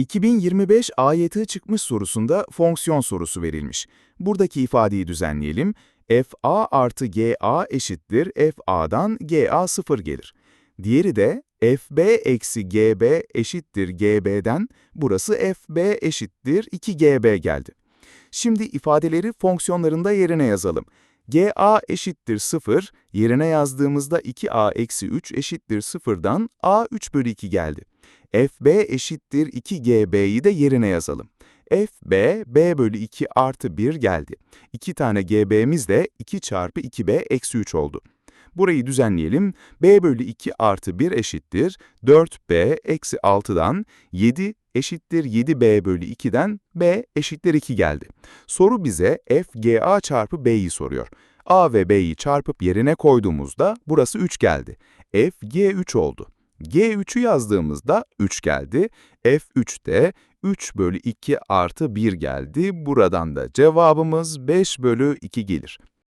2025 AYT çıkmış sorusunda fonksiyon sorusu verilmiş. Buradaki ifadeyi düzenleyelim. FA artı GA eşittir FA'dan GA 0 gelir. Diğeri de FB eksi GB eşittir GB'den burası FB eşittir 2GB geldi. Şimdi ifadeleri fonksiyonlarında yerine yazalım. GA eşittir 0, yerine yazdığımızda 2A eksi 3 eşittir 0'dan A 3 bölü 2 geldi. FB eşittir 2GB'yi de yerine yazalım. FB, B bölü 2 artı 1 geldi. 2 tane GB'miz de 2 çarpı 2B eksi 3 oldu. Burayı düzenleyelim. B bölü 2 artı 1 eşittir 4B eksi 6'dan 7 eşittir 7B bölü 2'den B eşittir 2 geldi. Soru bize FGA çarpı B'yi soruyor. A ve B'yi çarpıp yerine koyduğumuzda burası 3 geldi. FG3 oldu. G3'ü yazdığımızda 3 geldi. F3'te 3 bölü 2 artı 1 geldi. Buradan da cevabımız 5 bölü 2 gelir.